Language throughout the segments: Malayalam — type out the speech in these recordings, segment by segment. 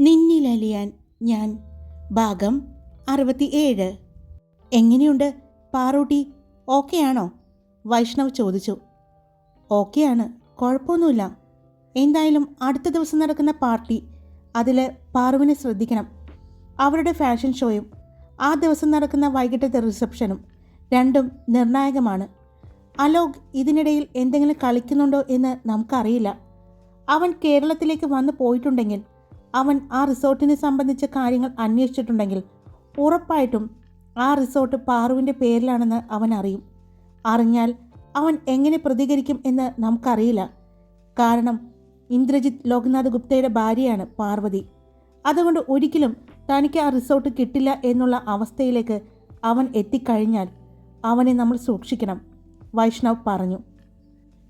നിന്നിലലിയാൻ ഞാൻ. ഭാഗം അറുപത്തിയേഴ്. എങ്ങനെയുണ്ട്? പാറൂട്ടി ഓക്കെയാണോ? വൈഷ്ണവ് ചോദിച്ചു. ഓക്കെയാണ് കുഴപ്പമൊന്നുമില്ല. എന്തായാലും അടുത്ത ദിവസം നടക്കുന്ന പാർട്ടി അതിൽ പാറുവിനെ ശ്രദ്ധിക്കണം. അവരുടെ ഫാഷൻ ഷോയും ആ ദിവസം നടക്കുന്ന വൈകിട്ടത്തെ റിസപ്ഷനും രണ്ടും നിർണായകമാണ്. അലോക് ഇതിനിടയിൽ എന്തെങ്കിലും കളിക്കുന്നുണ്ടോ എന്ന് നമുക്കറിയില്ല. അവൻ കേരളത്തിലേക്ക് വന്നു പോയിട്ടുണ്ടെങ്കിൽ അവൻ ആ റിസോർട്ടിനെ സംബന്ധിച്ച കാര്യങ്ങൾ അന്വേഷിച്ചിട്ടുണ്ടെങ്കിൽ ഉറപ്പായിട്ടും ആ റിസോർട്ട് പാറുവിന്റെ പേരിലാണെന്ന് അവൻ അറിയും. അറിഞ്ഞാൽ അവൻ എങ്ങനെ പ്രതികരിക്കും എന്ന് നമുക്കറിയില്ല. കാരണം ഇന്ദ്രജിത് ലോക്നാഥ് ഗുപ്തയുടെ ഭാര്യയാണ് പാർവതി. അതുകൊണ്ട് ഒരിക്കലും തനിക്ക് ആ റിസോർട്ട് കിട്ടില്ല എന്നുള്ള അവസ്ഥയിലേക്ക് അവൻ എത്തിക്കഴിഞ്ഞാൽ അവനെ നമ്മൾ സൂക്ഷിക്കണം വൈഷ്ണവ് പറഞ്ഞു.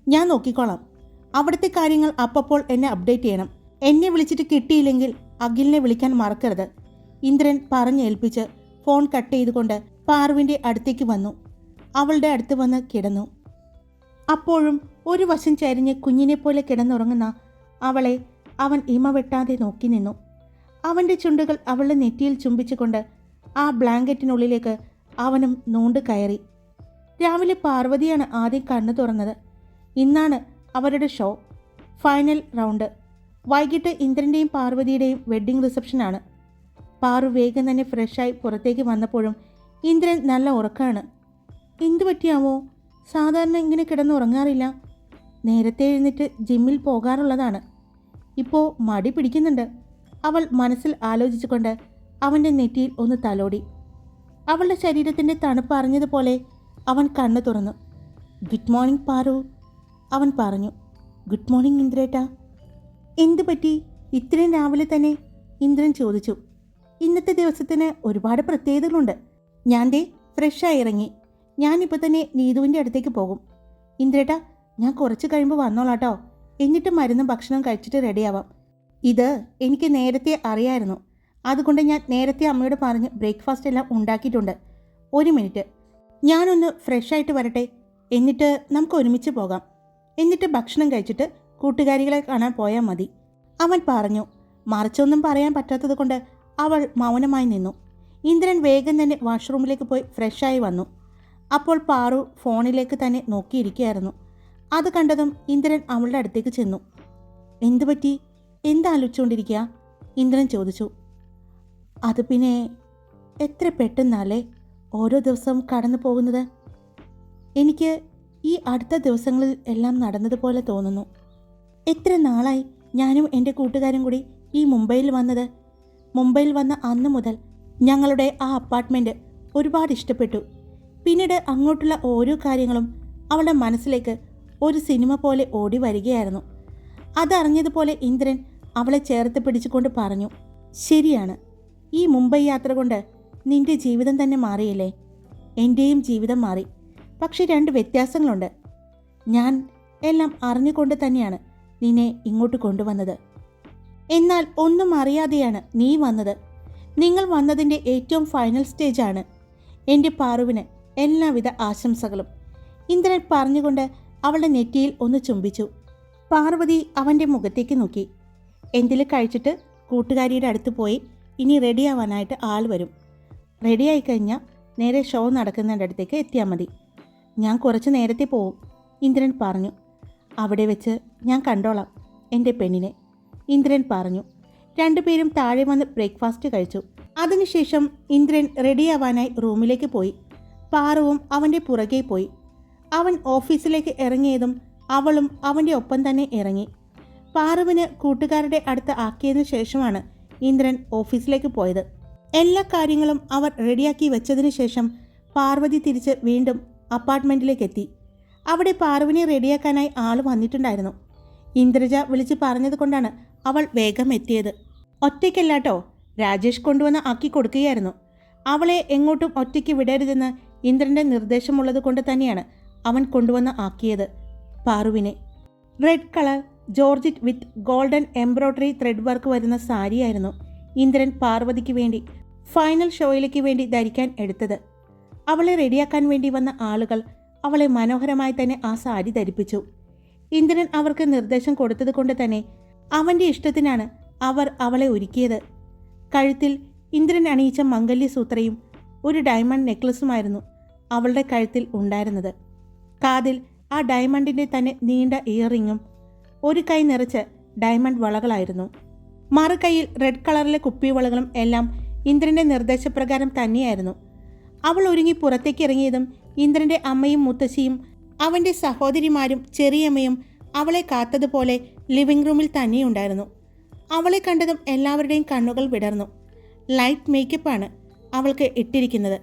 ഞാൻ നോക്കിക്കോളാം. അവിടുത്തെ കാര്യങ്ങൾ അപ്പപ്പോൾ എന്നെ അപ്ഡേറ്റ് ചെയ്യണം. എന്നെ വിളിച്ചിട്ട് കിട്ടിയില്ലെങ്കിൽ അഖിലിനെ വിളിക്കാൻ മറക്കരുത്. ഇന്ദ്രൻ പറഞ്ഞേൽപ്പിച്ച് ഫോൺ കട്ട് ചെയ്തുകൊണ്ട് പാർവിന്റെ അടുത്തേക്ക് വന്നു. അവളുടെ അടുത്ത് വന്ന് കിടന്നു. അപ്പോഴും ഒരു വശം ചരിഞ്ഞ് കുഞ്ഞിനെ പോലെ കിടന്നുറങ്ങുന്ന അവളെ അവൻ ഇമ വെട്ടാതെ നോക്കി നിന്നു. അവന്റെ ചുണ്ടുകൾ അവളുടെ നെറ്റിയിൽ ചുംബിച്ചുകൊണ്ട് ആ ബ്ലാങ്കറ്റിനുള്ളിലേക്ക് അവനും നോണ്ട് കയറി. രാവിലെ പാർവതിയാണ് ആദ്യം കണ്ണു തുറന്നത്. ഇന്നാണ് അവരുടെ ഷോ. Final round. വൈകിട്ട് ഇന്ദ്രന്റെയും പാർവതിയുടെയും വെഡ്ഡിംഗ് റിസപ്ഷനാണ് പാറു വേഗം തന്നെ ഫ്രഷായി പുറത്തേക്ക് വന്നപ്പോഴും ഇന്ദ്രൻ നല്ല ഉറക്കമാണ് എന്തു പറ്റിയാവോ? സാധാരണ ഇങ്ങനെ കിടന്ന് ഉറങ്ങാറില്ല. നേരത്തെ എഴുന്നേറ്റ് ജിമ്മിൽ പോകാറുള്ളതാണ്. ഇപ്പോൾ മടി പിടിക്കുന്നുണ്ട്. അവൾ മനസ്സിൽ ആലോചിച്ചുകൊണ്ട് അവന്റെ നെറ്റിയിൽ ഒന്ന് തലോടി. അവളുടെ ശരീരത്തിന്റെ തണുപ്പ് അറിഞ്ഞതുപോലെ അവൻ കണ്ണു തുറന്നു. Good morning Paru. അവൻ പറഞ്ഞു. ഗുഡ് മോർണിംഗ് ഇന്ദ്രേട്ടാ. എന്തു പറ്റി? ഇത്രയും രാവിലെ തന്നെ ഇന്ദ്രൻ ചോദിച്ചു. ഇന്നത്തെ ദിവസത്തിന് ഒരുപാട് പ്രത്യേകതകളുണ്ട്. ഞാൻ ദേ ഫ്രഷായി ഇറങ്ങി. ഞാനിപ്പോൾ തന്നെ നീതുവിന്റെ അടുത്തേക്ക് പോകും. ഇന്ദ്രേട്ടാ ഞാൻ കുറച്ച് കഴിയുമ്പോൾ വന്നോളാട്ടോ. എന്നിട്ട് മരുന്നും ഭക്ഷണം കഴിച്ചിട്ട് റെഡിയാവാം. ഇത് എനിക്ക് നേരത്തെ അറിയായിരുന്നു. അതുകൊണ്ട് ഞാൻ നേരത്തെ അമ്മയോട് പറഞ്ഞ് ബ്രേക്ക്ഫാസ്റ്റ് എല്ലാം ഉണ്ടാക്കിയിട്ടുണ്ട്. ഒരു മിനിറ്റ്. ഞാനൊന്ന് ഫ്രഷായിട്ട് വരട്ടെ. എന്നിട്ട് നമുക്ക് ഒരുമിച്ച് പോകാം. എന്നിട്ട് ഭക്ഷണം കഴിച്ചിട്ട് കൂട്ടുകാരികളെ കാണാൻ പോയാൽ മതി. അവൻ പറഞ്ഞു മറിച്ചൊന്നും പറയാൻ പറ്റാത്തത് കൊണ്ട് അവൾ മൗനമായി നിന്നു. ഇന്ദ്രൻ വേഗം തന്നെ വാഷ്റൂമിലേക്ക് പോയി ഫ്രഷായി വന്നു. അപ്പോൾ പാറു ഫോണിലേക്ക് തന്നെ നോക്കിയിരിക്കുകയായിരുന്നു. അത് കണ്ടതും ഇന്ദ്രൻ അവളുടെ അടുത്തേക്ക് ചെന്നു. എന്തു പറ്റി? എന്താലോചിച്ചുകൊണ്ടിരിക്കുക ഇന്ദ്രൻ ചോദിച്ചു. അത് പിന്നെ എത്ര പെട്ടെന്നല്ലേ ഓരോ ദിവസവും കടന്നു പോകുന്നത്? എനിക്ക് ഈ അടുത്ത ദിവസങ്ങളിൽ എല്ലാം നടന്നതുപോലെ തോന്നുന്നു. എത്ര നാളായി ഞാനും എന്റെ കൂട്ടുകാരും കൂടി ഈ മുംബൈയിൽ വന്നത്? മുംബൈയിൽ വന്ന അന്ന് മുതൽ ഞങ്ങളുടെ ആ അപ്പാർട്ട്മെന്റ് ഒരുപാട് ഇഷ്ടപ്പെട്ടു. പിന്നീട് അങ്ങോട്ടുള്ള ഓരോ കാര്യങ്ങളും അവളുടെ മനസ്സിലേക്ക് ഒരു സിനിമ പോലെ ഓടി വരികയായിരുന്നു. അതറിഞ്ഞതുപോലെ ഇന്ദ്രൻ അവളെ ചേർത്ത് പിടിച്ചുകൊണ്ട് പറഞ്ഞു ശരിയാണ് ഈ മുംബൈ യാത്ര കൊണ്ട് നിന്റെ ജീവിതം തന്നെ മാറിയില്ലേ? എന്റെയും ജീവിതം മാറി. പക്ഷേ രണ്ട് വ്യത്യാസങ്ങളുണ്ട്. ഞാൻ എല്ലാം അറിഞ്ഞുകൊണ്ട് തന്നെയാണ് നിന്നെ ഇങ്ങോട്ട് കൊണ്ടുവന്നത്. എന്നാൽ ഒന്നും അറിയാതെയാണ് നീ വന്നത്. നിങ്ങൾ വന്നതിന്റെ ഏറ്റവും ഫൈനൽ സ്റ്റേജാണ് എന്റെ പാറുവിന് എല്ലാവിധ ആശംസകളും. ഇന്ദ്രൻ പറഞ്ഞുകൊണ്ട് അവളുടെ നെറ്റിയിൽ ഒന്ന് ചുംബിച്ചു. പാർവതി അവന്റെ മുഖത്തേക്ക് നോക്കി. എന്തിൽ കഴിച്ചിട്ട് കൂട്ടുകാരിയുടെ അടുത്ത് പോയി. ഇനി റെഡിയാവാനായിട്ട് ആൾ വരും. റെഡിയായി കഴിഞ്ഞാൽ നേരെ ഷോ നടക്കുന്നതിന്റെ അടുത്തേക്ക് എത്തിയാൽ മതി. ഞാൻ കുറച്ച് നേരത്തെ പോവും ഇന്ദ്രൻ പറഞ്ഞു. അവിടെ വെച്ച് ഞാൻ കണ്ടോളാം എന്റെ പെണ്ണിനെ. ഇന്ദ്രൻ പറഞ്ഞു. രണ്ടുപേരും താഴെ വന്ന് ബ്രേക്ക്ഫാസ്റ്റ് കഴിച്ചു. അതിനുശേഷം ഇന്ദ്രൻ റെഡിയാവാനായി റൂമിലേക്ക് പോയി. പാറുവും അവന്റെ പുറകെ പോയി. അവൻ ഓഫീസിലേക്ക് ഇറങ്ങിയതും അവളും അവന്റെ ഒപ്പം തന്നെ ഇറങ്ങി. പാറുവിന് കൂട്ടുകാരുടെ അടുത്ത് ആക്കിയതിനു ശേഷമാണ് ഇന്ദ്രൻ ഓഫീസിലേക്ക് പോയത്. എല്ലാ കാര്യങ്ങളും അവർ റെഡിയാക്കി വെച്ചതിന് ശേഷം പാർവതി തിരിച്ച് വീണ്ടും അപ്പാർട്ട്മെന്റിലേക്ക് എത്തി അവിടെ പാർവിനെ റെഡിയാക്കാനായി ആൾ വന്നിട്ടുണ്ടായിരുന്നു. ഇന്ദ്രജ വിളിച്ച് പറഞ്ഞത് കൊണ്ടാണ് അവൾ വേഗം എത്തിയത്. ഒറ്റയ്ക്കല്ലാട്ടോ രാജേഷ് കൊണ്ടുവന്ന് ആക്കി കൊടുക്കുകയായിരുന്നു. അവളെ എങ്ങോട്ടും ഒറ്റയ്ക്ക് വിടരുതെന്ന് ഇന്ദ്രന്റെ നിർദ്ദേശമുള്ളത് കൊണ്ട് തന്നെയാണ് അവൻ കൊണ്ടുവന്ന് ആക്കിയത്. പാറുവിനെ red colour georgette with golden embroidery thread work വരുന്ന സാരിയായിരുന്നു ഇന്ദ്രൻ പാർവതിക്ക് വേണ്ടി ഫൈനൽ ഷോയിലേക്ക് വേണ്ടി ധരിക്കാൻ എടുത്തത്. അവളെ റെഡിയാക്കാൻ വേണ്ടി വന്ന ആളുകൾ അവളെ മനോഹരമായി തന്നെ ആ സാരി ധരിപ്പിച്ചു. ഇന്ദ്രൻ അവർക്ക് നിർദ്ദേശം കൊടുത്തത് കൊണ്ട് തന്നെ അവന്റെ ഇഷ്ടത്തിനാണ് അവർ അവളെ ഒരുക്കിയത്. കഴുത്തിൽ ഇന്ദ്രൻ അണിയിച്ച മംഗല്യസൂത്രയും ഒരു ഡയമണ്ട് നെക്ലസുമായിരുന്നു അവളുടെ കഴുത്തിൽ ഉണ്ടായിരുന്നത്. കാതിൽ ആ ഡയമണ്ടിന്റെ തന്നെ നീണ്ട ഇയറിങ്ങും ഒരു കൈ നിറച്ച് ഡയമണ്ട് വളകളായിരുന്നു. മറുകൈയിൽ റെഡ് കളറിലെ കുപ്പി വളകളും എല്ലാം ഇന്ദ്രന്റെ നിർദ്ദേശപ്രകാരം തന്നെയായിരുന്നു. അവൾ ഒരുങ്ങി പുറത്തേക്ക് ഇറങ്ങിയതും ഇന്ദ്രന്റെ അമ്മയും മുത്തശ്ശിയും അവന്റെ സഹോദരിമാരും ചെറിയമ്മയും അവളെ കാത്തതുപോലെ ലിവിംഗ് റൂമിൽ തന്നെയുണ്ടായിരുന്നു. അവളെ കണ്ടതും എല്ലാവരുടെയും കണ്ണുകൾ വിടർന്നു. ലൈറ്റ് മേക്കപ്പാണ് അവൾക്ക് ഇട്ടിരിക്കുന്നത്.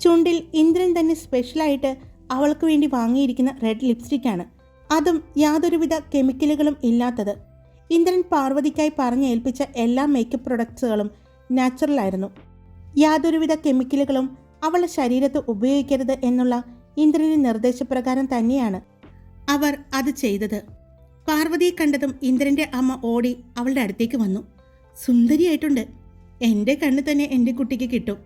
ചുണ്ടിൽ ഇന്ദ്രൻ തന്നെ സ്പെഷ്യലായിട്ട് അവൾക്ക് വേണ്ടി വാങ്ങിയിരിക്കുന്ന റെഡ് ലിപ്സ്റ്റിക്കാണ്. അതും യാതൊരുവിധ കെമിക്കലുകളും ഇല്ലാത്തത്. ഇന്ദ്രൻ പാർവതിക്കായി പറഞ്ഞേൽപ്പിച്ച എല്ലാ മേക്കപ്പ് പ്രൊഡക്ട്സുകളും നാച്ചുറലായിരുന്നു. യാതൊരുവിധ കെമിക്കലുകളും അവളുടെ ശരീരത്ത് ഉപയോഗിക്കരുത് എന്നുള്ള ഇന്ദ്രന്റെ നിർദ്ദേശപ്രകാരം തന്നെയാണ് അവർ അത് ചെയ്തത്. പാർവതിയെ കണ്ടതും ഇന്ദ്രന്റെ അമ്മ ഓടി അവളുടെ അടുത്തേക്ക് വന്നു. സുന്ദരിയായിട്ടുണ്ട്. എന്റെ കണ്ണ് തന്നെ എന്റെ കുട്ടിക്ക് കിട്ടും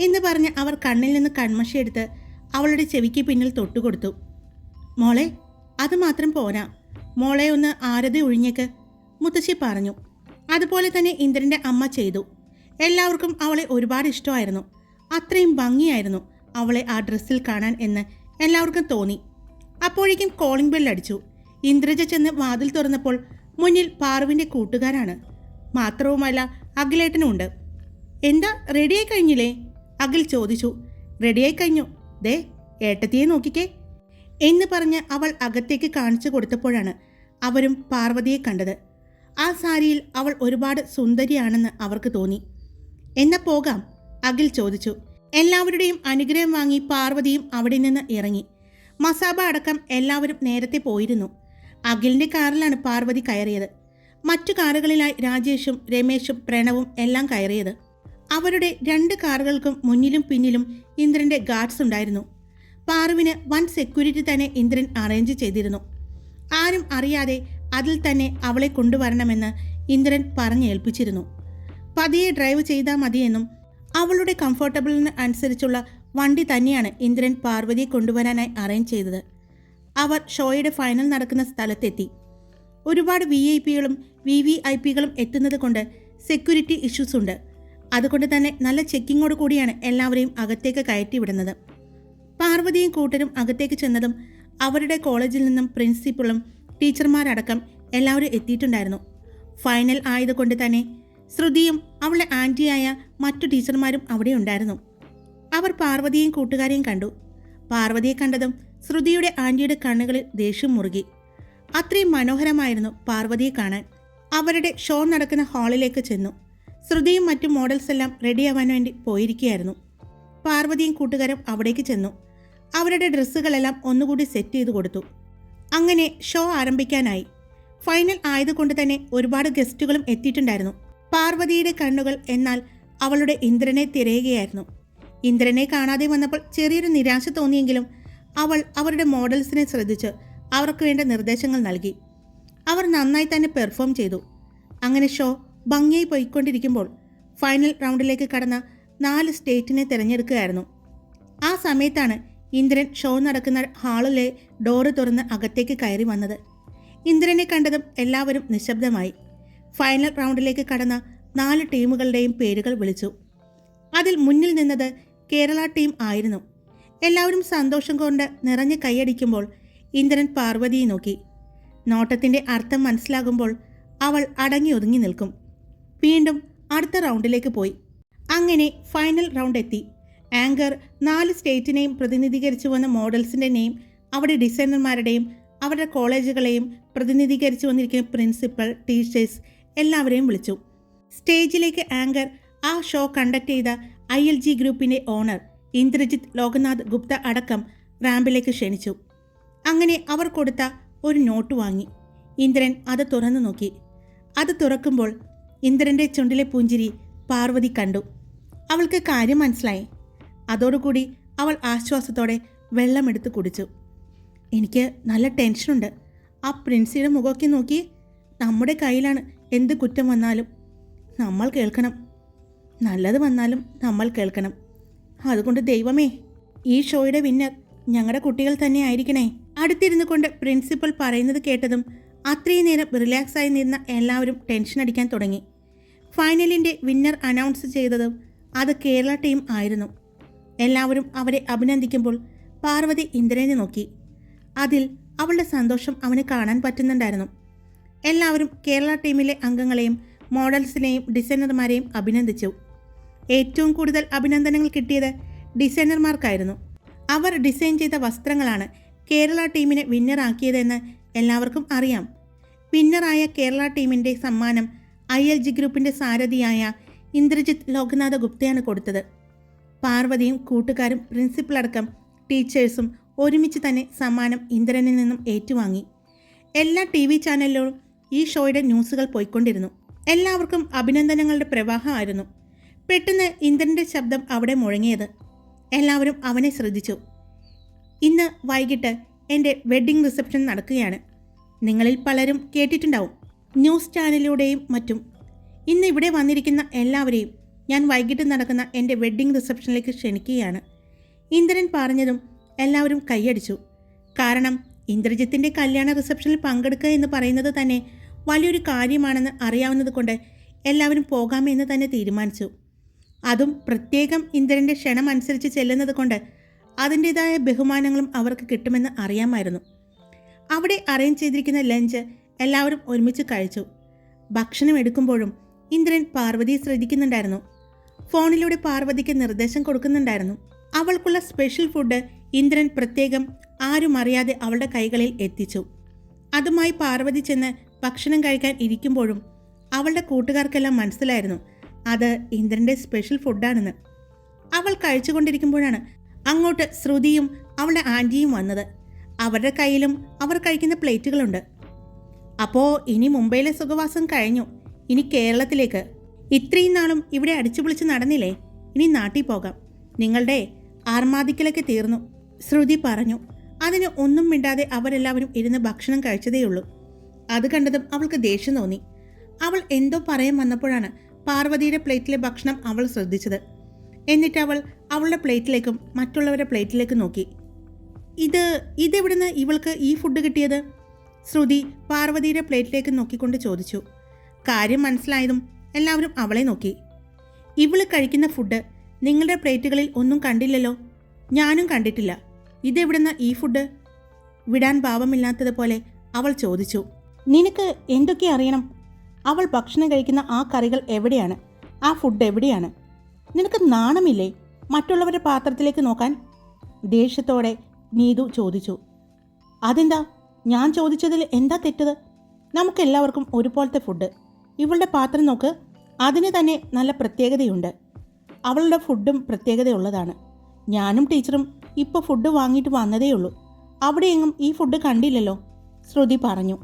എന്ന് പറഞ്ഞ് അവർ കണ്ണിൽ നിന്ന് കൺമഷിയെടുത്ത് അവളുടെ ചെവിക്ക് പിന്നിൽ തൊട്ടുകൊടുത്തു മോളെ അത് മാത്രം പോരാ. മോളെ ഒന്ന് ആരതി ഒഴിഞ്ഞേക്ക് മുത്തശ്ശി പറഞ്ഞു. അതുപോലെ തന്നെ ഇന്ദ്രന്റെ അമ്മ ചെയ്തു. എല്ലാവർക്കും അവളെ ഒരുപാട് ഇഷ്ടമായിരുന്നു. അത്രയും ഭംഗിയായിരുന്നു അവളെ ആ ഡ്രസ്സിൽ കാണാൻ എന്ന് എല്ലാവർക്കും തോന്നി. അപ്പോഴേക്കും കോളിംഗ് ബെൽ അടിച്ചു. ഇന്ദ്രജ ചെന്ന് വാതിൽ തുറന്നപ്പോൾ മുന്നിൽ പാറുവിന്റെ കൂട്ടുകാരാണ്. മാത്രവുമല്ല അഖിലേട്ടനുണ്ട് എന്താ റെഡിയായി കഴിഞ്ഞില്ലേ? അഖിൽ ചോദിച്ചു. റെഡിയായി കഴിഞ്ഞു. ദേ ഏട്ടത്തിയെ നോക്കിക്കേ. എന്ന് പറഞ്ഞ് അവൾ അകത്തേക്ക് കാണിച്ചു കൊടുത്തപ്പോഴാണ് അവരും പാർവതിയെ കണ്ടത്. ആ സാരിയിൽ അവൾ ഒരുപാട് സുന്ദരിയാണെന്ന് അവർക്ക് തോന്നി. എന്നാ പോകാം. അഖിൽ ചോദിച്ചു. എല്ലാവരുടെയും അനുഗ്രഹം വാങ്ങി പാർവതിയും അവിടെ നിന്ന് ഇറങ്ങി. മസാബ അടക്കം എല്ലാവരും നേരത്തെ പോയിരുന്നു. അഖിലിന്റെ കാറിലാണ് പാർവതി കയറിയത്. മറ്റു കാറുകളിലായി രാജേഷും രമേശും പ്രണവും എല്ലാം കയറിയത്. അവരുടെ രണ്ട് കാറുകൾക്കും മുന്നിലും പിന്നിലും ഇന്ദ്രന്റെ ഗാർഡ്സ് ഉണ്ടായിരുന്നു. പാറുവിന് വൻ സെക്യൂരിറ്റി തന്നെ ഇന്ദ്രൻ അറേഞ്ച് ചെയ്തിരുന്നു. ആരും അറിയാതെ അതിൽ തന്നെ അവളെ കൊണ്ടുവരണമെന്ന് ഇന്ദ്രൻ പറഞ്ഞേൽപ്പിച്ചിരുന്നു. പതിയെ ഡ്രൈവ് ചെയ്താൽ മതിയെന്നും അവളുടെ കംഫർട്ടബിളിന് അനുസരിച്ചുള്ള വണ്ടി തന്നെയാണ് ഇന്ദ്രൻ പാർവതിയെ കൊണ്ടുവരാനായി അറേഞ്ച് ചെയ്തത്. അവർ ഷോയുടെ ഫൈനൽ നടക്കുന്ന സ്ഥലത്തെത്തി. ഒരുപാട് വി ഐ പികളും വി വി ഐ പികളും എത്തുന്നത് കൊണ്ട് സെക്യൂരിറ്റി ഇഷ്യൂസ് ഉണ്ട്. അതുകൊണ്ട് തന്നെ നല്ല ചെക്കിങ്ങോട് കൂടിയാണ് എല്ലാവരെയും അകത്തേക്ക് കയറ്റി വിടുന്നത്. പാർവതിയും കൂട്ടരും അകത്തേക്ക് ചെന്നതും അവരുടെ കോളേജിൽ നിന്നും പ്രിൻസിപ്പളും ടീച്ചർമാരടക്കം എല്ലാവരും എത്തിയിട്ടുണ്ടായിരുന്നു. ഫൈനൽ ആയതുകൊണ്ട് തന്നെ ശ്രുതിയും അവളുടെ ആന്റിയായ മറ്റു ടീച്ചർമാരും അവിടെ ഉണ്ടായിരുന്നു. അവർ പാർവതിയെയും കൂട്ടുകാരെയും കണ്ടു. പാർവതിയെ കണ്ടതും ശ്രുതിയുടെ ആന്റിയുടെ കണ്ണുകളിൽ ദേഷ്യം മുറുകി. അത്രയും മനോഹരമായിരുന്നു പാർവതിയെ കാണാൻ. അവരുടെ ഷോ നടക്കുന്ന ഹാളിലേക്ക് ചെന്നു. ശ്രുതിയും മറ്റു മോഡൽസ് എല്ലാം റെഡിയാവാൻ വേണ്ടി പോയിരിക്കുകയായിരുന്നു. പാർവതിയും കൂട്ടുകാരും അവിടേക്ക് ചെന്നു. അവരുടെ ഡ്രസ്സുകളെല്ലാം ഒന്നുകൂടി സെറ്റ് ചെയ്തു കൊടുത്തു. അങ്ങനെ ഷോ ആരംഭിക്കാനായി. ഫൈനൽ ആയതുകൊണ്ട് തന്നെ ഒരുപാട് ഗസ്റ്റുകളും എത്തിയിട്ടുണ്ടായിരുന്നു. പാർവതിയുടെ കണ്ണുകൾ എന്നാൽ അവളുടെ ഇന്ദ്രനെ തിരയുകയായിരുന്നു. ഇന്ദ്രനെ കാണാതെ വന്നപ്പോൾ ചെറിയൊരു നിരാശ തോന്നിയെങ്കിലും അവൾ അവരുടെ മോഡൽസിനെ ശ്രദ്ധിച്ച് അവർക്ക് വേണ്ട നിർദ്ദേശങ്ങൾ നൽകി. അവർ നന്നായി തന്നെ പെർഫോം ചെയ്തു. അങ്ങനെ ഷോ ഭംഗിയായി പോയിക്കൊണ്ടിരിക്കുമ്പോൾ ഫൈനൽ റൗണ്ടിലേക്ക് കടന്ന നാല് സ്റ്റേറ്റിനെ തിരഞ്ഞെടുക്കുകയായിരുന്നു. ആ സമയത്താണ് ഇന്ദ്രൻ ഷോ നടക്കുന്ന ഹാളിലെ ഡോറ് തുറന്ന് അകത്തേക്ക് കയറി വന്നത്. ഇന്ദ്രനെ കണ്ടതും എല്ലാവരും നിശബ്ദമായി. ഫൈനൽ റൗണ്ടിലേക്ക് കടന്ന നാല് ടീമുകളുടെയും പേരുകൾ വിളിച്ചു. അതിൽ മുന്നിൽ നിന്നത് കേരള ടീം ആയിരുന്നു. എല്ലാവരും സന്തോഷം കൊണ്ട് നിറഞ്ഞ് കൈയടിക്കുമ്പോൾ ഇന്ദ്രൻ പാർവതിയെ നോക്കി. നോട്ടത്തിന്റെ അർത്ഥം മനസ്സിലാകുമ്പോൾ അവൾ അടങ്ങി ഒതുങ്ങി നിൽക്കും. വീണ്ടും അടുത്ത റൗണ്ടിലേക്ക് പോയി. അങ്ങനെ ഫൈനൽ റൗണ്ട് എത്തി. ആങ്കർ നാല് സ്റ്റേറ്റിനെയും പ്രതിനിധീകരിച്ചു വന്ന മോഡൽസിന്റെ നെയിം അവിടെ ഡിസൈനർമാരുടെയും അവരുടെ കോളേജുകളെയും പ്രതിനിധീകരിച്ചു വന്നിരിക്കുന്ന പ്രിൻസിപ്പൽ ടീച്ചേഴ്സ് എല്ലാവരെയും വിളിച്ചു. സ്റ്റേജിലേക്ക് ആങ്കർ ആ ഷോ കണ്ടക്ട് ചെയ്ത ഐ എൽ ജി ഗ്രൂപ്പിന്റെ ഓണർ ഇന്ദ്രജിത്ത് ലോകനാഥ് ഗുപ്ത അടക്കം റാമ്പിലേക്ക് ക്ഷണിച്ചു. അങ്ങനെ അവർ കൊടുത്ത ഒരു നോട്ട് വാങ്ങി. ഇന്ദ്രൻ അത് തുറന്നു നോക്കി. അത് തുറക്കുമ്പോൾ ഇന്ദ്രന്റെ ചുണ്ടിലെ പുഞ്ചിരി പാർവതി കണ്ടു. അവൾക്ക് കാര്യം മനസ്സിലായി. അതോടുകൂടി അവൾ ആശ്വാസത്തോടെ വെള്ളമെടുത്ത് കുടിച്ചു. എനിക്ക് നല്ല ടെൻഷനുണ്ട്. ആ പ്രിൻസിയുടെ മുഖമൊക്കെ നോക്കി നമ്മുടെ കയ്യിലാണ് എന്ത് കുറ്റം വന്നാലും നമ്മൾ കേൾക്കണം. നല്ലത് വന്നാലും നമ്മൾ കേൾക്കണം. അതുകൊണ്ട് ദൈവമേ ഈ ഷോയുടെ വിന്നർ ഞങ്ങളുടെ കുട്ടികൾ തന്നെ ആയിരിക്കണേ. അടുത്തിരുന്നു കൊണ്ട് പ്രിൻസിപ്പൽ പറയുന്നത് കേട്ടതും അത്രയും നേരം റിലാക്സ് ആയി നിന്ന എല്ലാവരും ടെൻഷൻ അടിക്കാൻ തുടങ്ങി. ഫൈനലിന്റെ വിന്നർ അനൗൺസ് ചെയ്തതും അത് കേരള ടീം ആയിരുന്നു. എല്ലാവരും അവരെ അഭിനന്ദിക്കുമ്പോൾ പാർവതി ഇന്ദ്രനെ നോക്കി. അതിൽ അവളുടെ സന്തോഷം അവന് കാണാൻ പറ്റുന്നുണ്ടായിരുന്നു. എല്ലാവരും കേരള ടീമിലെ അംഗങ്ങളെയും മോഡൽസിനെയും ഡിസൈനർമാരെയും അഭിനന്ദിച്ചു. ഏറ്റവും കൂടുതൽ അഭിനന്ദനങ്ങൾ കിട്ടിയത് ഡിസൈനർമാർക്കായിരുന്നു. അവർ ഡിസൈൻ ചെയ്ത വസ്ത്രങ്ങളാണ് കേരള ടീമിനെ വിന്നറാക്കിയതെന്ന് എല്ലാവർക്കും അറിയാം. വിന്നറായ കേരള ടീമിന്റെ സമ്മാനം ഐ എൽ ജി ഗ്രൂപ്പിന്റെ സാരഥിയായ ഇന്ദ്രജിത്ത് ലോക്നാഥ ഗുപ്തയാണ് കൊടുത്തത്. പാർവതിയും കൂട്ടുകാരും പ്രിൻസിപ്പൽ അടക്കം ടീച്ചേഴ്സും ഒരുമിച്ച് തന്നെ സമ്മാനം ഇന്ദ്രനിൽ നിന്നും ഏറ്റുവാങ്ങി. എല്ലാ ടി വി ചാനലിലും ഈ ഷോയുടെ ന്യൂസുകൾ പോയിക്കൊണ്ടിരുന്നു. എല്ലാവർക്കും അഭിനന്ദനങ്ങളുടെ പ്രവാഹമായിരുന്നു. പെട്ടെന്ന് ഇന്ദ്രന്റെ ശബ്ദം അവിടെ മുഴങ്ങിയത്. എല്ലാവരും അവനെ ശ്രദ്ധിച്ചു. ഇന്ന് വൈകിട്ട് എന്റെ വെഡ്ഡിംഗ് റിസപ്ഷൻ നടക്കുകയാണ്. നിങ്ങളിൽ പലരും കേട്ടിട്ടുണ്ടാവും. ന്യൂസ് ചാനലിലൂടെയും മറ്റും. ഇന്ന് ഇവിടെ വന്നിരിക്കുന്ന എല്ലാവരെയും ഞാൻ വൈകിട്ട് നടക്കുന്ന എന്റെ വെഡ്ഡിംഗ് റിസപ്ഷനിലേക്ക് ക്ഷണിക്കുകയാണ്. ഇന്ദ്രൻ പറഞ്ഞതും എല്ലാവരും കൈയടിച്ചു. കാരണം ഇന്ദ്രജിത്തിന്റെ കല്യാണ റിസപ്ഷനിൽ പങ്കെടുക്കുക എന്ന് പറയുന്നത് തന്നെ വലിയൊരു കാര്യമാണെന്ന് അറിയാവുന്നത് കൊണ്ട് എല്ലാവരും പോകാമെന്ന് തന്നെ തീരുമാനിച്ചു. അതും പ്രത്യേകം ഇന്ദ്രന്റെ ക്ഷണം അനുസരിച്ച് ചെല്ലുന്നത് കൊണ്ട് അതിന്റെതായ ബഹുമാനങ്ങളും അവർക്ക് കിട്ടുമെന്ന് അറിയാമായിരുന്നു. അവിടെ അറേഞ്ച് ചെയ്തിരിക്കുന്ന ലഞ്ച് എല്ലാവരും ഒരുമിച്ച് കഴിച്ചു. ഭക്ഷണം എടുക്കുമ്പോഴും ഇന്ദ്രൻ പാർവതിയെ ശ്രദ്ധിക്കുന്നുണ്ടായിരുന്നു. ഫോണിലൂടെ പാർവതിക്ക് നിർദ്ദേശം കൊടുക്കുന്നുണ്ടായിരുന്നു. അവൾക്കുള്ള സ്പെഷ്യൽ ഫുഡ് ഇന്ദ്രൻ പ്രത്യേകം ആരും അറിയാതെ അവളുടെ കൈകളിൽ എത്തിച്ചു. അതുമായി പാർവതി ചെന്ന് ഭക്ഷണം കഴിക്കാൻ ഇരിക്കുമ്പോഴും അവളുടെ കൂട്ടുകാർക്കെല്ലാം മനസ്സിലായിരുന്നു അത് ഇന്ദ്രന്റെ സ്പെഷ്യൽ ഫുഡാണെന്ന് അവൾ കഴിച്ചുകൊണ്ടിരിക്കുമ്പോഴാണ് അങ്ങോട്ട് ശ്രുതിയും അവളുടെ ആന്റിയും വന്നത്. അവരുടെ കയ്യിലും അവർ കഴിക്കുന്ന പ്ലേറ്റുകളുണ്ട്. അപ്പോൾ ഇനി മുംബൈയിലെ സുഖവാസം കഴിഞ്ഞു. ഇനി കേരളത്തിലേക്ക്. ഇത്രയും നാളും ഇവിടെ അടിച്ചു പൊളിച്ച് നടന്നില്ലേ? ഇനി നാട്ടിൽ പോകാം. നിങ്ങളുടെ ആർമാദിക്കലൊക്കെ തീർന്നു. ശ്രുതി പറഞ്ഞു. അതിന് ഒന്നും മിണ്ടാതെ അവരെല്ലാവരും ഇരുന്ന് ഭക്ഷണം കഴിച്ചതേയുള്ളൂ. അത് കണ്ടതും അവൾക്ക് ദേഷ്യം തോന്നി. അവൾ എന്തോ പറയാൻ വന്നപ്പോഴാണ് പാർവതിയുടെ പ്ലേറ്റിലെ ഭക്ഷണം അവൾ ശ്രദ്ധിച്ചത്. എന്നിട്ട് അവൾ അവളുടെ പ്ലേറ്റിലേക്കും മറ്റുള്ളവരുടെ പ്ലേറ്റിലേക്കും നോക്കി. ഇത് ഇതെവിടുന്ന് ഇവൾക്ക് ഈ ഫുഡ് കിട്ടിയത്? ശ്രുതി പാർവതിയുടെ പ്ലേറ്റിലേക്ക് നോക്കിക്കൊണ്ട് ചോദിച്ചു. കാര്യം മനസ്സിലായതും എല്ലാവരും അവളെ നോക്കി. ഇവൾ കഴിക്കുന്ന ഫുഡ് നിങ്ങളുടെ പ്ലേറ്റുകളിൽ ഒന്നും കണ്ടില്ലല്ലോ. ഞാനും കണ്ടിട്ടില്ല. ഇതെവിടുന്ന ഈ ഫുഡ് വിടാൻ പാപമില്ലാത്തതുപോലെ അവൾ ചോദിച്ചു. നിനക്ക് എന്തൊക്കെ അറിയണം? അവൾ ഭക്ഷണം കഴിക്കുന്ന ആ കറികൾ എവിടെയാണ്? ആ ഫുഡ് എവിടെയാണ്? നിനക്ക് നാണമില്ലേ മറ്റുള്ളവരുടെ പാത്രത്തിലേക്ക് നോക്കാൻ? ദേഷ്യത്തോടെ നീതു ചോദിച്ചു. അതെന്താ? ഞാൻ ചോദിച്ചതിൽ എന്താ തെറ്റത്? നമുക്കെല്ലാവർക്കും ഒരുപോലത്തെ ഫുഡ് ഇവളുടെ പാത്രം നോക്ക്. അതിന് തന്നെ നല്ല പ്രത്യേകതയുണ്ട്. അവളുടെ ഫുഡും പ്രത്യേകതയുള്ളതാണ്. ഞാനും ടീച്ചറും ഇപ്പോൾ ഫുഡ് വാങ്ങിയിട്ട് വന്നതേ ഉള്ളൂ. അവിടെയെങ്ങും ഈ ഫുഡ് കണ്ടില്ലല്ലോ ശ്രുതി പറഞ്ഞു.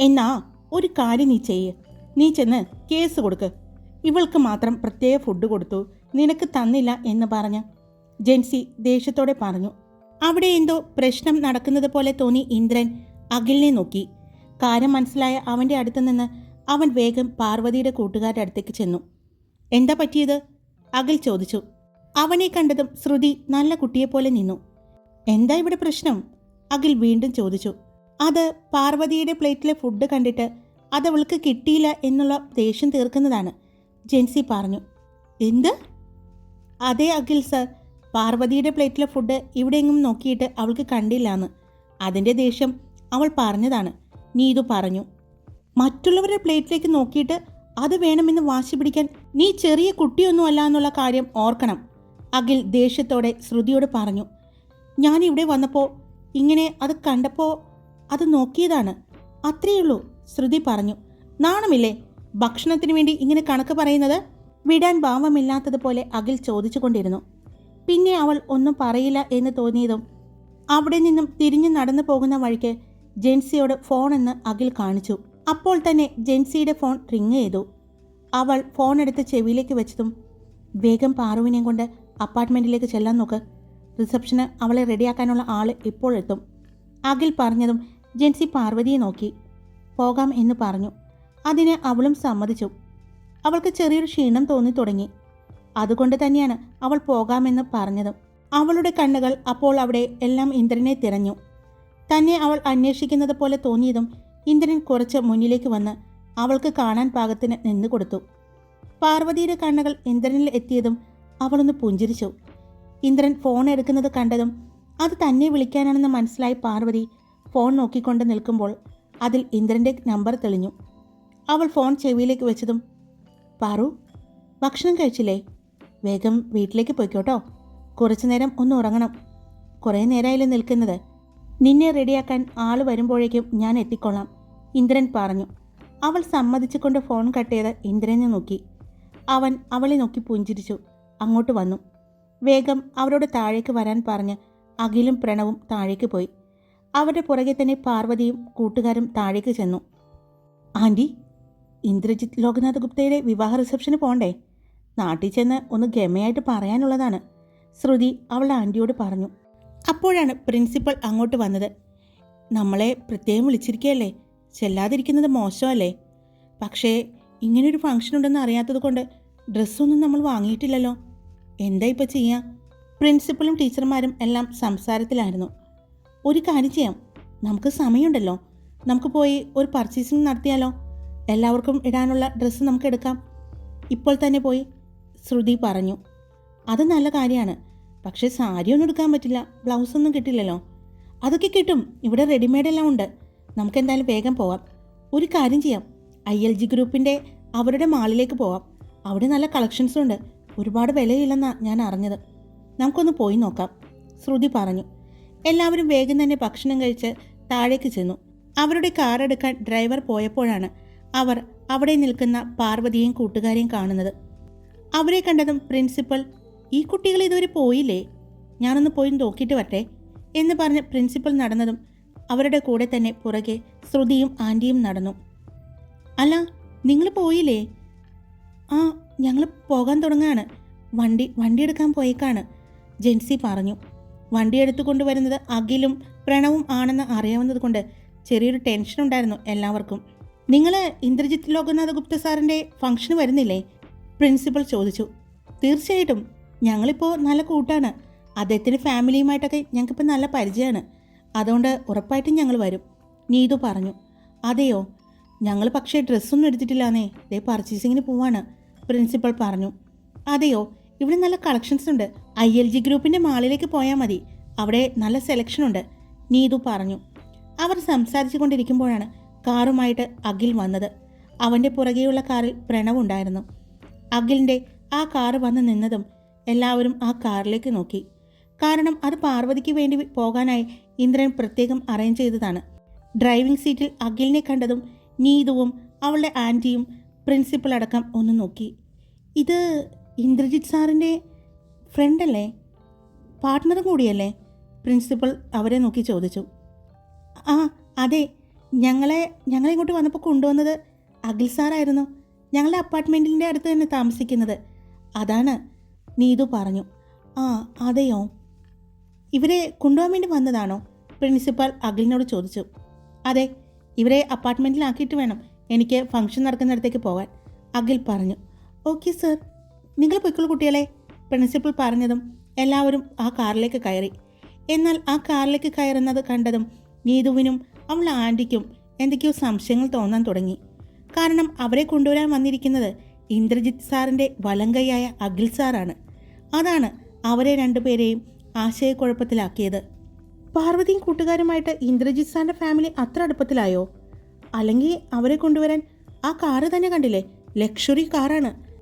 എന്നാ ഒരു കാര്യം നീ ചെയ്യ്. നീ ചെന്ന് കേസ് കൊടുക്ക്. ഇവൾക്ക് മാത്രം പ്രത്യേക ഫുഡ് കൊടുത്തു നിനക്ക് തന്നില്ല എന്ന് പറഞ്ഞ് ജെൻസി ദേഷ്യത്തോടെ പറഞ്ഞു. അവിടെ എന്തോ പ്രശ്നം നടക്കുന്നത് പോലെ തോന്നി ഇന്ദ്രൻ അഖിലിനെ നോക്കി. കാര്യം മനസ്സിലായ അവന്റെ അടുത്ത് നിന്ന് അവൻ വേഗം പാർവതിയുടെ കൂട്ടുകാരുടെ അടുത്തേക്ക് ചെന്നു. എന്താ പറ്റിയത്? അഖിൽ ചോദിച്ചു. അവനെ കണ്ടതും ശ്രുതി നല്ല കുട്ടിയെപ്പോലെ നിന്നു. എന്താ ഇവിടെ പ്രശ്നം? അഖിൽ വീണ്ടും ചോദിച്ചു. അത് പാർവതിയുടെ പ്ലേറ്റിലെ ഫുഡ് കണ്ടിട്ട് അത് അവൾക്ക് കിട്ടിയില്ല എന്നുള്ള ദേഷ്യം തീർക്കുന്നതാണ് ജെൻസി പറഞ്ഞു. എന്ത്? അതേ അഖിൽ സർ പാർവതിയുടെ പ്ലേറ്റിലെ ഫുഡ് ഇവിടെയെങ്ങും നോക്കിയിട്ട് അവൾക്ക് കണ്ടില്ല എന്ന് അതിന്റെ ദേഷ്യം അവൾ പറഞ്ഞതാണ്. നീ ഇത് പറഞ്ഞു. മറ്റുള്ളവരുടെ പ്ലേറ്റിലേക്ക് നോക്കിയിട്ട് അത് വേണമെന്ന് വാശി പിടിക്കാൻ നീ ചെറിയ കുട്ടിയൊന്നുമല്ല എന്നുള്ള കാര്യം ഓർക്കണം. അഖിൽ ദേഷ്യത്തോടെ ശ്രുതിയോട് പറഞ്ഞു ഞാൻ ഇവിടെ വന്നപ്പോൾ ഇങ്ങനെ അത് കണ്ടപ്പോൾ അത് നോക്കിയതാണ്. അത്രയുള്ളൂ ശ്രുതി പറഞ്ഞു. നാണമില്ലേ? ഭക്ഷണത്തിന് വേണ്ടി ഇങ്ങനെ കണക്ക് പറയുന്നത്? വിടാൻ ഭാവമില്ലാത്തതുപോലെ അഖിൽ ചോദിച്ചുകൊണ്ടിരുന്നു. പിന്നെ അവൾ ഒന്നും പറയില്ല എന്ന് തോന്നിയതും അവിടെ നിന്നും തിരിഞ്ഞു നടന്നു പോകുന്ന വഴിക്ക് ജെൻസിയോട് ഫോൺ എന്ന് അഖിൽ കാണിച്ചു. അപ്പോൾ തന്നെ ജെൻസിയുടെ ഫോൺ റിങ് ചെയ്തു. അവൾ ഫോൺ എടുത്ത് ചെവിയിലേക്ക് വെച്ചതും വേഗം പാറുവിനെയും കൊണ്ട് അപ്പാർട്ട്മെന്റിലേക്ക് ചെല്ലാൻ നോക്ക്. റിസപ്ഷന് അവളെ റെഡിയാക്കാനുള്ള ആൾ ഇപ്പോൾ എത്തും അഖിൽ പറഞ്ഞതും ജെൻസി പാർവതിയെ നോക്കി. പോകാം എന്ന് പറഞ്ഞു. അതിന് അവളും സമ്മതിച്ചു. അവൾക്ക് ചെറിയൊരു ക്ഷീണം തോന്നി തുടങ്ങി. അതുകൊണ്ട് തന്നെയാണ് അവൾ പോകാമെന്ന് പറഞ്ഞതും. അവളുടെ കണ്ണുകൾ അപ്പോൾ അവിടെ എല്ലാം ഇന്ദ്രനെ തിരഞ്ഞു. തന്നെ അവൾ അന്വേഷിക്കുന്നത് പോലെ തോന്നിയതും ഇന്ദ്രൻ കുറച്ച് മുന്നിലേക്ക് വന്ന് അവൾക്ക് കാണാൻ പാകത്തിന് നിന്നു കൊടുത്തു പാർവതിയുടെ കണ്ണുകൾ ഇന്ദ്രനിൽ എത്തിയതും അവളൊന്ന് പുഞ്ചിരിച്ചു. ഇന്ദ്രൻ ഫോൺ എടുക്കുന്നത് കണ്ടതും അത് തന്നെ വിളിക്കാനാണെന്ന് മനസ്സിലായി പാർവതി ഫോൺ നോക്കിക്കൊണ്ട് നിൽക്കുമ്പോൾ അതിൽ ഇന്ദ്രന്റെ നമ്പർ തെളിഞ്ഞു. അവൾ ഫോൺ ചെവിയിലേക്ക് വെച്ചതും പാറു ഭക്ഷണം കഴിച്ചില്ലേ? വേഗം വീട്ടിലേക്ക് പോയിക്കോട്ടോ. കുറച്ചു നേരം ഒന്ന് ഉറങ്ങണം. കുറേ നേരമായില്ലേ നിൽക്കുന്നത്. നിന്നെ റെഡിയാക്കാൻ ആൾ വരുമ്പോഴേക്കും ഞാൻ എത്തിക്കൊള്ളാം ഇന്ദ്രൻ പറഞ്ഞു. അവൾ സമ്മതിച്ചുകൊണ്ട് ഫോൺ കട്ട് ചെയ്ത് ഇന്ദ്രനെ നോക്കി. അവൻ അവളെ നോക്കി പുഞ്ചിരിച്ചു. അങ്ങോട്ട് വന്നു. വേഗം അവരോട് താഴേക്ക് വരാൻ പറഞ്ഞ് അഖിലും പ്രണവും താഴേക്ക് പോയി. അവരുടെ പുറകെ തന്നെ പാർവതിയും കൂട്ടുകാരും താഴേക്ക് ചെന്നു. ആന്റി ഇന്ദ്രജിത്ത് ലോകനാഥ് ഗുപ്തയുടെ വിവാഹ റിസപ്ഷന് പോണ്ടേ? നാട്ടിൽ ചെന്ന് ഒന്ന് ഗമയായിട്ട് പറയാനുള്ളതാണ് ശ്രുതി അവളുടെ ആന്റിയോട് പറഞ്ഞു. അപ്പോഴാണ് പ്രിൻസിപ്പൽ അങ്ങോട്ട് വന്നത്. നമ്മളെ പ്രത്യേകം വിളിച്ചിരിക്കുകയല്ലേ? ചെല്ലാതിരിക്കുന്നത് മോശമല്ലേ? പക്ഷേ ഇങ്ങനൊരു ഫംഗ്ഷൻ ഉണ്ടെന്ന് അറിയാത്തത് കൊണ്ട് ഡ്രസ്സൊന്നും നമ്മൾ വാങ്ങിയിട്ടില്ലല്ലോ. എന്താ ഇപ്പം ചെയ്യുക പ്രിൻസിപ്പലും ടീച്ചർമാരും എല്ലാം സംസാരത്തിലായിരുന്നു. ഒരു കാര്യം ചെയ്യാം. നമുക്ക് സമയമുണ്ടല്ലോ. നമുക്ക് പോയി ഒരു പർച്ചേസിങ് നടത്തിയാലോ? എല്ലാവർക്കും ഇടാനുള്ള ഡ്രസ്സ് നമുക്ക് എടുക്കാം. ഇപ്പോൾ തന്നെ പോയി ശ്രുതി പറഞ്ഞു. അത് നല്ല കാര്യമാണ്. പക്ഷേ സാരിയൊന്നും എടുക്കാൻ പറ്റില്ല. ബ്ലൗസൊന്നും കിട്ടില്ലല്ലോ. അതൊക്കെ കിട്ടും. ഇവിടെ റെഡിമെയ്ഡ് എല്ലാം ഉണ്ട്. നമുക്ക് എന്തായാലും വേഗം പോവാം. ഒരു കാര്യം ചെയ്യാം. ഐ എൽ ജി ഗ്രൂപ്പിന്റെ അവരുടെ മാളിലേക്ക് പോവാം. അവിടെ നല്ല കളക്ഷൻസും ഉണ്ട്. ഒരുപാട് വിലയില്ലെന്നാണ് ഞാൻ അറിഞ്ഞത്. നമുക്കൊന്ന് പോയി നോക്കാം. ശ്രുതി പറഞ്ഞു. എല്ലാവരും വേഗം തന്നെ ഭക്ഷണം കഴിച്ച് താഴേക്ക് ചെന്നു. അവരുടെ കാർ എടുക്കാൻ ഡ്രൈവർ പോയപ്പോഴാണ് അവർ അവിടെ നിൽക്കുന്ന പാർവതിയെയും കൂട്ടുകാരെയും കാണുന്നത്. അവരെ കണ്ടതും പ്രിൻസിപ്പൽ ഈ കുട്ടികൾ ഇതുവരെ പോയില്ലേ? ഞാനൊന്ന് പോയി നോക്കിയിട്ട് വരട്ടെ എന്ന് പറഞ്ഞ് പ്രിൻസിപ്പൽ നടന്നതും അവരുടെ കൂടെ തന്നെ പുറകെ ശ്രുതിയും ആന്റിയും നടന്നു. അല്ല നിങ്ങൾ പോയില്ലേ? ആ ഞങ്ങൾ പോകാൻ തുടങ്ങാണ്. വണ്ടി വണ്ടി എടുക്കാൻ പോയേക്കാണ്. ജെൻസി പറഞ്ഞു. വണ്ടി എടുത്തു കൊണ്ടുവരുന്നത് അഖിലും പ്രണവും ആണെന്ന് അറിയാവുന്നത് കൊണ്ട് ചെറിയൊരു ടെൻഷൻ ഉണ്ടായിരുന്നു എല്ലാവർക്കും. നിങ്ങൾ ഇന്ദ്രജിത്ത് ലോകനാഥ് ഗുപ്ത സാറിന്റെ ഫംഗ്ഷന് വരുന്നില്ലേ? പ്രിൻസിപ്പൽ ചോദിച്ചു. തീർച്ചയായിട്ടും. ഞങ്ങളിപ്പോൾ നല്ല കൂട്ടാണ്. അദ്ദേഹത്തിന്റെ ഫാമിലിയുമായിട്ടൊക്കെ ഞങ്ങൾക്കിപ്പോൾ നല്ല പരിചയമാണ്. അതുകൊണ്ട് ഉറപ്പായിട്ടും ഞങ്ങൾ വരും നീതു പറഞ്ഞു. അതെയോ? ഞങ്ങൾ പക്ഷേ ഡ്രസ്സൊന്നും എടുത്തിട്ടില്ലാന്നേ. ദേ പർച്ചേസിങ്ങിന് പോവാണ്. പ്രിൻസിപ്പൽ പറഞ്ഞു അതെയോ ഇവിടെ നല്ല കളക്ഷൻസ് ഉണ്ട്. ഐ എൽ ജി ഗ്രൂപ്പിന്റെ മാളിലേക്ക് പോയാൽ മതി. അവിടെ നല്ല സെലക്ഷൻ ഉണ്ട് നീതു പറഞ്ഞു. അവർ സംസാരിച്ചു കൊണ്ടിരിക്കുമ്പോഴാണ് കാറുമായിട്ട് അഖിൽ വന്നത്. അവന്റെ പുറകെയുള്ള കാറിൽ പ്രണവുണ്ടായിരുന്നു അഖിലിന്റെ ആ കാറ് വന്ന് നിന്നതും എല്ലാവരും ആ കാറിലേക്ക് നോക്കി. കാരണം അത് പാർവതിക്ക് വേണ്ടി പോകാനായി ഇന്ദ്രൻ പ്രത്യേകം അറേഞ്ച് ചെയ്തതാണ്. ഡ്രൈവിംഗ് സീറ്റിൽ അഖിലിനെ കണ്ടതും നീതുവും അവളുടെ ആന്റിയും പ്രിൻസിപ്പൽ അടക്കം ഒന്ന് നോക്കി. ഇത് ഇന്ദ്രജിത് സാറിന്റെ ഫ്രണ്ടല്ലേ? പാർട്ട്ണറും കൂടിയല്ലേ? പ്രിൻസിപ്പൽ അവരെ നോക്കി ചോദിച്ചു. ആ അതെ. ഞങ്ങളെ ഞങ്ങളെ ഇങ്ങോട്ട് വന്നപ്പോൾ കൊണ്ടുവന്നത് അഖിൽ സാറായിരുന്നു. ഞങ്ങളുടെ അപ്പാർട്ട്മെന്റിന്റെ അടുത്ത് തന്നെ താമസിക്കുന്നത്. അതാണ് നീതു പറഞ്ഞു. ആ അതെയോ? ഇവരെ കൊണ്ടുപോകാൻ വേണ്ടി വന്നതാണോ? പ്രിൻസിപ്പൽ അഖിലിനോട് ചോദിച്ചു. അതെ ഇവരെ അപ്പാർട്ട്മെന്റിലാക്കിയിട്ട് വേണം. എനിക്ക് ഫംഗ്ഷൻ നടക്കുന്നിടത്തേക്ക് പോകാൻ അഖിൽ പറഞ്ഞു. ഓക്കെ സർ നിങ്ങൾ പൊയ്ക്കുള്ള കുട്ടികളെ പ്രിൻസിപ്പൽ പറഞ്ഞതും എല്ലാവരും ആ കാറിലേക്ക് കയറി. എന്നാൽ ആ കാറിലേക്ക് കയറുന്നത് കണ്ടതും നീതുവിനും അവളുടെ ആന്റിക്കും എന്തൊക്കെയോ സംശയങ്ങൾ തോന്നാൻ തുടങ്ങി. കാരണം അവരെ കൊണ്ടുവരാൻ വന്നിരിക്കുന്നത് ഇന്ദ്രജിത്ത് സാറിന്റെ വലങ്കയായ അഖിൽ സാറാണ്. അതാണ് അവരെ രണ്ടുപേരെയും ആശയക്കുഴപ്പത്തിലാക്കിയത്. പാർവതിയും കൂട്ടുകാരുമായിട്ട് ഇന്ദ്രജിത്ത് സാറിന്റെ ഫാമിലി അത്ര അടുപ്പത്തിലായോ? അല്ലെങ്കിൽ അവരെ കൊണ്ടുവരാൻ ആ കാറ് തന്നെ കണ്ടില്ലേ? ലക്ഷറി കാറാണ്.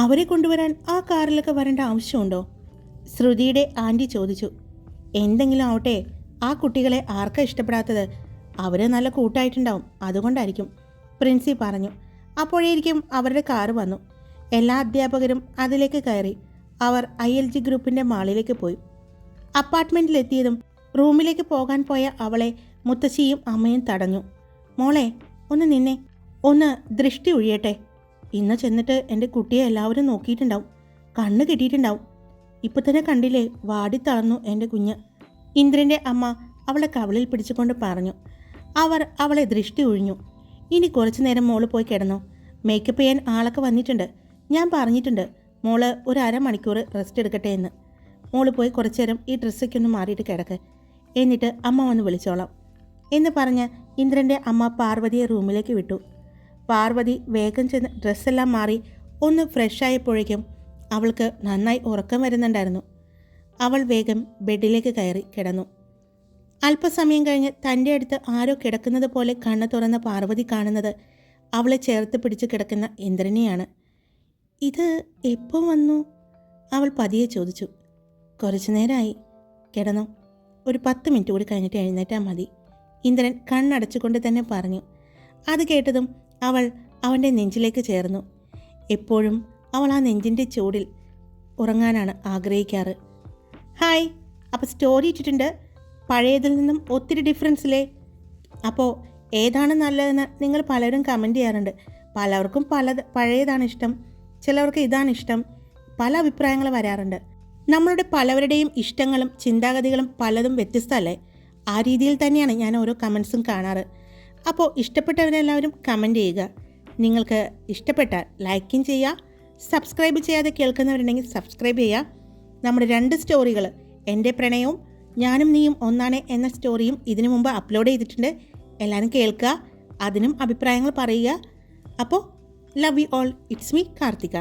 അവരെ കൊണ്ടുവരാൻ ആ കാറിലൊക്കെ വരേണ്ട ആവശ്യമുണ്ടോ? ശ്രുതിയുടെ ആന്റി ചോദിച്ചു. എന്തെങ്കിലും ആവട്ടെ ആ കുട്ടികളെ ആർക്കാ ഇഷ്ടപ്പെടാത്തത്? അവരെ നല്ല കൂട്ടായിട്ടുണ്ടാവും അതുകൊണ്ടായിരിക്കും. പ്രിൻസി പറഞ്ഞു. അപ്പോഴേക്കും അവരുടെ കാറ് വന്നു. എല്ലാ അധ്യാപകരും അതിലേക്ക് കയറി. അവർ ഐ എൽ ജി ഗ്രൂപ്പിന്റെ മാളിലേക്ക് പോയി. അപ്പാർട്ട്മെന്റിലെത്തിയതും റൂമിലേക്ക് പോകാൻ പോയ അവളെ മുത്തശ്ശിയും അമ്മയും തടഞ്ഞു. മോളെ ഒന്ന് നിന്നെ. ഒന്ന് ദൃഷ്ടി ഒഴിയട്ടെ. ഇന്ന് ചെന്നിട്ട് എന്റെ കുട്ടിയെ എല്ലാവരും നോക്കിയിട്ടുണ്ടാവും. കണ്ണ് കെട്ടിയിട്ടുണ്ടാവും. ഇപ്പം തന്നെ കണ്ടില്ലേ വാടി വാടിത്തളർന്നു എന്റെ കുഞ്ഞ്. ഇന്ദ്രന്റെ അമ്മ അവളെ കവളിൽ പിടിച്ചുകൊണ്ട് പറഞ്ഞു. അവർ അവളെ ദൃഷ്ടി ഒഴിഞ്ഞു. ഇനി കുറച്ചു നേരം മോൾ പോയി കിടന്നു. മേക്കപ്പ് ചെയ്യാൻ ആളൊക്കെ വന്നിട്ടുണ്ട്. ഞാൻ പറഞ്ഞിട്ടുണ്ട് മോൾ ഒരു അരമണിക്കൂർ റെസ്റ്റ് എടുക്കട്ടെ എന്ന്. മോൾ പോയി കുറച്ചു നേരം ഈ ഡ്രസ്സൊക്കെ ഒന്ന് മാറിയിട്ട് കിടക്ക്. എന്നിട്ട് അമ്മ വന്ന് വിളിച്ചോളാം. എന്ന് പറഞ്ഞ് ഇന്ദ്രന്റെ അമ്മ പാർവതിയെ റൂമിലേക്ക് വിട്ടു. പാർവതി വേഗം ചെന്ന് ഡ്രസ്സെല്ലാം മാറി ഒന്ന് ഫ്രഷ് ആയപ്പോഴേക്കും അവൾക്ക് നന്നായി ഉറക്കം വരുന്നുണ്ടായിരുന്നു. അവൾ വേഗം ബെഡിലേക്ക് കയറി കിടന്നു. അല്പസമയം കഴിഞ്ഞ് തന്റെ അടുത്ത് ആരോ കിടക്കുന്നത് പോലെ കണ്ണ് തുറന്ന പാർവതി കാണുന്നത് അവളെ ചേർത്ത് പിടിച്ച് കിടക്കുന്ന ഇന്ദ്രനെയാണ്. ഇത് എപ്പോൾ വന്നു? അവൾ പതിയെ ചോദിച്ചു. കുറച്ചു നേരമായി കിടന്നു. ഒരു പത്ത് മിനിറ്റ് കൂടി കഴിഞ്ഞിട്ട് എഴുന്നേറ്റാൽ മതി. ഇന്ദ്രൻ കണ്ണടച്ചുകൊണ്ട് തന്നെ പറഞ്ഞു. അത് കേട്ടതും അവൾ അവന്റെ നെഞ്ചിലേക്ക് ചേർന്നു. എപ്പോഴും അവൾ ആ നെഞ്ചിന്റെ ചൂടിൽ ഉറങ്ങാനാണ് ആഗ്രഹിക്കാറ്. ഹായ് അപ്പോൾ സ്റ്റോറി ഇട്ടിട്ടുണ്ട്. പഴയതിൽ നിന്നും ഒത്തിരി ഡിഫറൻസില്ലേ അപ്പോൾ ഏതാണ് നല്ലതെന്ന് നിങ്ങൾ പലരും കമന്റ് ചെയ്യാറുണ്ട്. പലർക്കും പല പഴയതാണ് ഇഷ്ടം. ചിലവർക്ക് ഇതാണ് ഇഷ്ടം. പല അഭിപ്രായങ്ങൾ വരാറുണ്ട്. നമ്മളുടെ പലവരുടെയും ഇഷ്ടങ്ങളും ചിന്താഗതികളും പലതും വ്യത്യസ്തമല്ലേ? ആ രീതിയിൽ തന്നെയാണ് ഞാൻ ഓരോ കമൻസും കാണാറ്. അപ്പോൾ ഇഷ്ടപ്പെട്ടവരെല്ലാവരും കമന്റ് ചെയ്യുക. നിങ്ങൾക്ക് ഇഷ്ടപ്പെട്ടാൽ ലൈക്കും ചെയ്യുക. സബ്സ്ക്രൈബ് ചെയ്യാതെ കേൾക്കുന്നവരുണ്ടെങ്കിൽ സബ്സ്ക്രൈബ് ചെയ്യുക. നമ്മുടെ രണ്ട് സ്റ്റോറികൾ എന്റെ പ്രണയവും ഞാനും നീയും ഒന്നാണ് എന്ന സ്റ്റോറിയും ഇതിനു മുമ്പ് അപ്ലോഡ് ചെയ്തിട്ടുണ്ട്. എല്ലാവരും കേൾക്കുക. അതിനും അഭിപ്രായങ്ങൾ പറയുക. അപ്പോൾ love you all it's me Karthika.